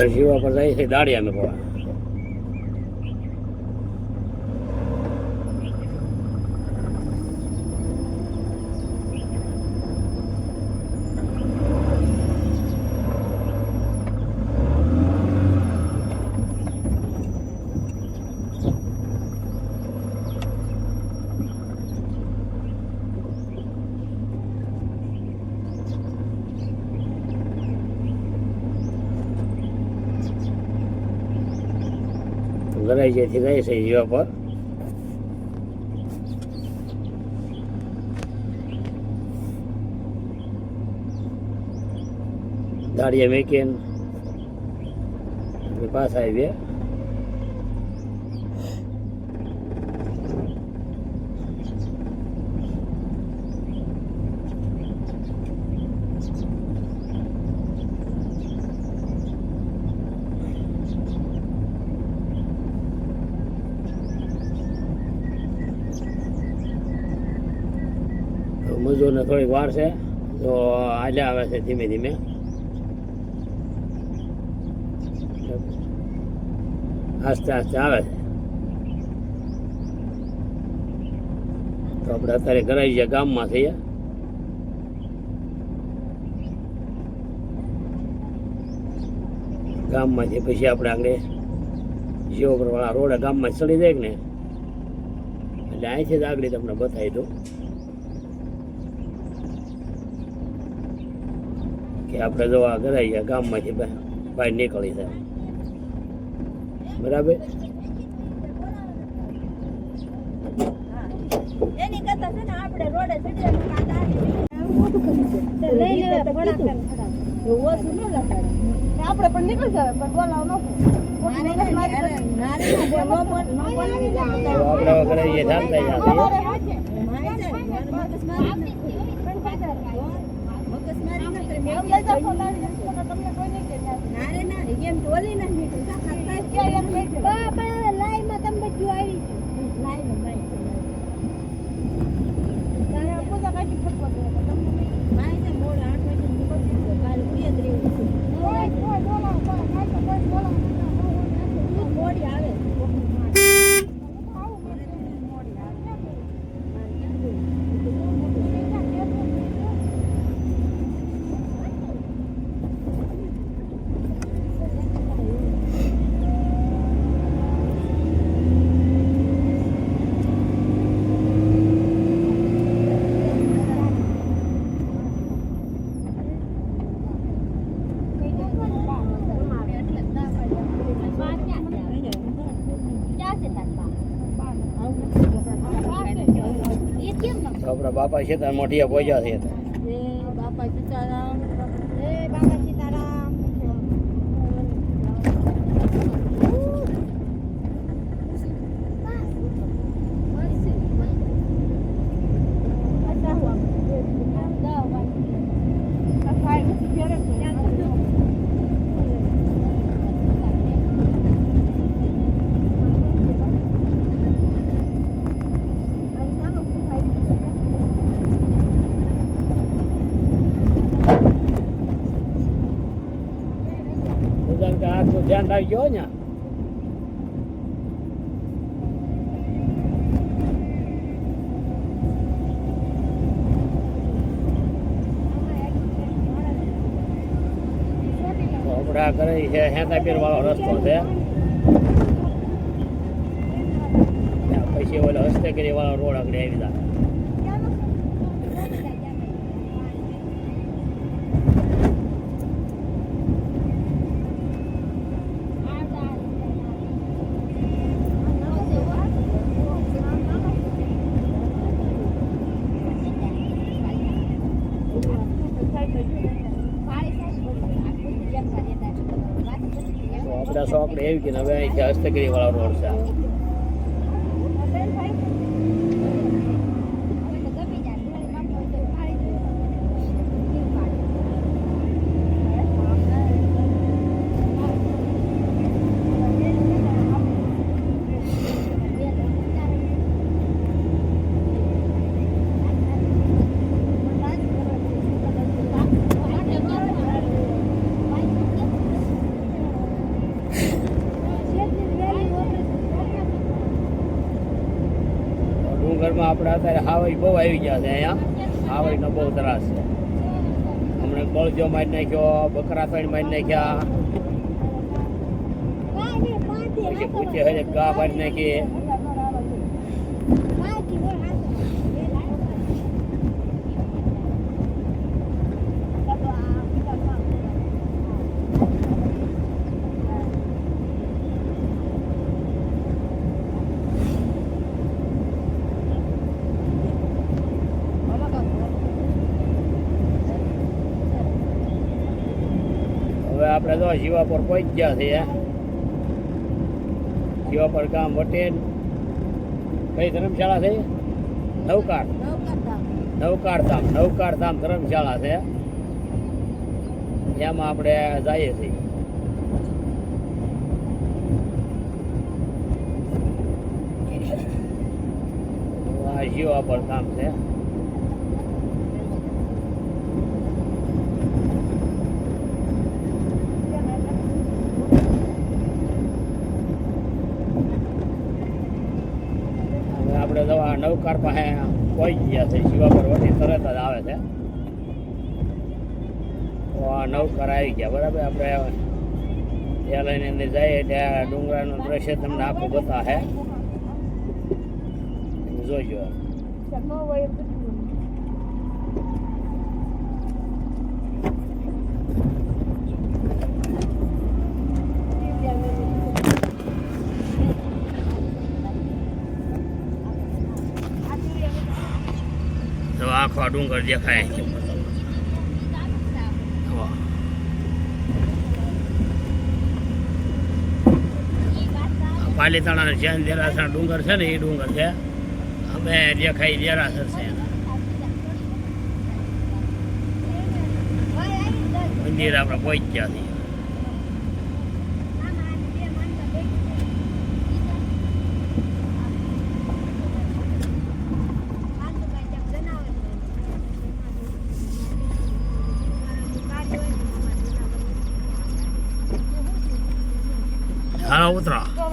આપણે જીવા પર જાય છે દાડિયા મેળવા જેથી જાય છે જીવા પર. દાડિયા મેકીને પાછા આવીએ. મજૂરને થોડીક વાર છે, તો આજે આવે છે ધીમે ધીમે. આસ્તે આસ્તે આવે છે. તો આપણે અત્યારે કરાવી ગયા ગામમાં થઈએ ગામમાંથી પછી આપણે આગળ જીવપર વાળા રોડે ગામમાં ચડી જાય ને એટલે અહીંથી જ આગળ તમને બતાવી દઉં. કે આપણે જો આ કરાવી ગયા ગામમાંથી બહાર નીકળી જાય બરાબર એની કરતા છે ને આપણે રોડે આપણે પણ નીકળી જાય પણ બોલાવ ન આપણે ચાલતા જઈએ જાય ન નારે ના એમ ટોલી ના મીઠું સાખા થાય બાપા લાઈમાં તમે બધું આવી લાઈ લાઈ તારે પૂજા કાઢી ફટકો દે તમને મારે છે મોડ આઠ વાગે નીકળી જશે કાલે ઉયદ રહેવું છે કોઈ કોઈ બોલાવ કોઈ કાઈ તો કોઈ બોલાવ દૂધ મોડી આવે તો આપણા બાપા છે મોઢિયા પહોંચ્યા છે. બાપા સીતારામ એ બાબા સીતારામ બધાને કે આખું ધ્યાન રાખજો ને તો આપણે આ કરી છે હેતાપીર વાળો રસ્તો છે ત્યાં પછી ઓલો હસ્તગીરી વાળો રોડ આગળ આવી જાય આપણે સોકડે આવી ગઈ ને હવે અહીંથી હસ્તગીરી વાળો રોડ છે આપણે અત્યારે હાવઈ બહુ આવી ગયા છે અહીંયા. હાવઈનો બહુ ત્રાસ છે. હમણાં બળજો મારી નાખ્યો, બકરા ત્રણ મારી નાખ્યા. પછી પૂછે હરે ગા મારી નાખી? આપણે તો શિવાપુર પહોંચી ગયા છીએ. શિવાપુર ગામ વટેન કઈ ધર્મશાળા છે? નવકાર. નવકાર ધામ નવકાર ધામ ધર્મશાળા છે. એમાં આપણે જઈએ છીએ. આ શિવાપુર ગામ છે. આ પાસે કોઈ ગયા છે. શિવા પર્વતી તરત જ આવે છે. આ નવકાર આવી ગયા, બરાબર? આપણે ત્યાં લઈને અંદર જઈએ, ત્યાં ડુંગરાનું દ્રશ્ય તમને આખું બતાવે. જોઈજો તો આખો ડુંગર દેખાય. છે. પાલીતાણા જૈન દેરાસર ડુંગર છે ને, એ ડુંગર છે. અમે દેખાય દેરાસર છે. મંદિર આપણે પહોંચ્યા છીએ. હાલો ઉતરો તો